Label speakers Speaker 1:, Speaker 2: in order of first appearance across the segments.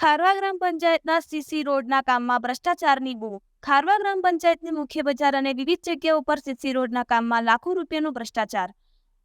Speaker 1: ખારવા ગ્રામ પંચાયતના સીસી રોડના કામમાં ભ્રષ્ટાચારની બૂમ. ખારવા ગ્રામ પંચાયતની મુખ્ય બજાર અને વિવિધ જગ્યાઓ પર સીસી રોડના કામમાં લાખો રૂપિયાનો ભ્રષ્ટાચાર.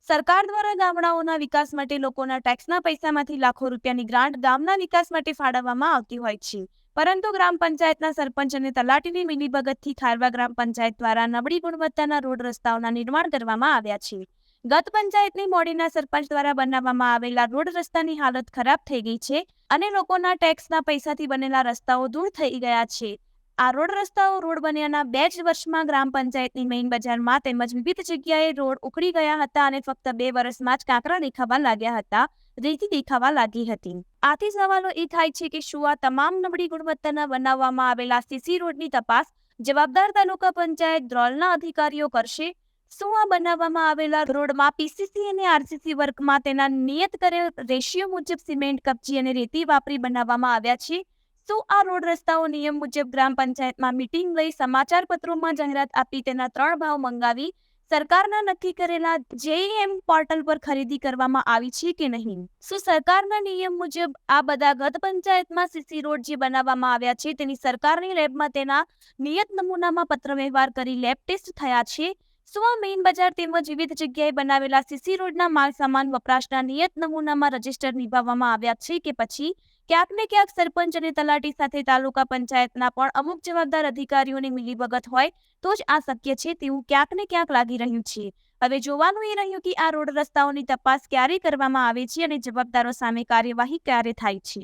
Speaker 1: સરકાર દ્વારા ગામડાઓના વિકાસ માટે લોકોના ટેક્સના પૈસામાંથી લાખો રૂપિયાની ગ્રાન્ટ ગામના વિકાસ માટે ફાળવવામાં આવતી હોય છે. પરંતુ ગ્રામ પંચાયતના સરપંચ અને તલાટીની મિલીભગતથી ખારવા ગ્રામ પંચાયત દ્વારા નબળી ગુણવત્તાના રોડ રસ્તાઓના નિર્માણ કરવામાં આવ્યા છે. ગત પંચાયતની મોડીના સરપંચ દ્વારા બનાવવામાં આવેલા રોડ રસ્તાની હાલત ખરાબ થઈ ગઈ છે અને લોકોના ટેક્સના પૈસાથી બનેલા રસ્તાઓ દૂર થઈ ગયા છે. આ રોડ રસ્તાઓ રોડ બન્યાના બે જ વર્ષમાં ગ્રામ પંચાયતની મેઇન બજારમાં તેમજ વિવિધ જગ્યાએ રોડ ઉખડી ગયા હતા અને ફક્ત બે વર્ષમાં જ કાંકરા દેખાવા લાગ્યા હતા, રેતી દેખાવા લાગી હતી. આથી સવાલો એ થાય છે કે શું આ તમામ નબળી ગુણવત્તાના બનાવવામાં આવેલા સીસી રોડની તપાસ જવાબદાર તાલુકા પંચાયત દ્રોલના અધિકારીઓ કરશે? આ બનાવવામાં આવેલા રોડમાં પીસીસી અને આરસીસી વર્કમાં તેના નિયત કરેલ રેશિયો મુજબ સિમેન્ટ, કપચી અને રેતી વાપરી બનાવવામાં આવ્યા છે? શું આ રોડ રસ્તાઓ નિયમ મુજબ ગ્રામ પંચાયતમાં મીટિંગ લઈ સમાચાર પત્રોમાં જાહેરાત આપી તેના ત્રણ ભાવ મંગાવી? સરકારના નક્કી કરેલા જેઈએમ પોર્ટલ પર ખરીદી કરવામાં આવી છે કે નહીં? શું સરકારના નિયમ મુજબ આ બધા ગત પંચાયતમાં સીસી રોડ જે બનાવવામાં આવ્યા છે તેની સરકારની લેબમાં તેના નિયત નમૂનામાં પત્ર વ્યવહાર કરી લેબ ટેસ્ટ થયા છે? આ મેઇન બજાર તેમજ વિવિધ જગ્યાએ બનાવેલા સીસી રોડના માલ સામાન વપરાશના નિયત નમૂનામાં રજિસ્ટર નિભાવવામાં આવ્યા છે કે પછી ક્યાંક ને ક્યાંક સરપંચ અને તલાટી સાથે તાલુકા પંચાયતના પણ અમુક જવાબદાર અધિકારીઓની મિલીભગત હોય તો જ આ શક્ય છે તેવું ક્યાંક ને ક્યાંક લાગી રહ્યું છે. હવે જોવાનું એ રહ્યું કે આ રોડ રસ્તાઓની તપાસ ક્યારે કરવામાં આવે છે અને જવાબદારો સામે કાર્યવાહી ક્યારે થાય છે?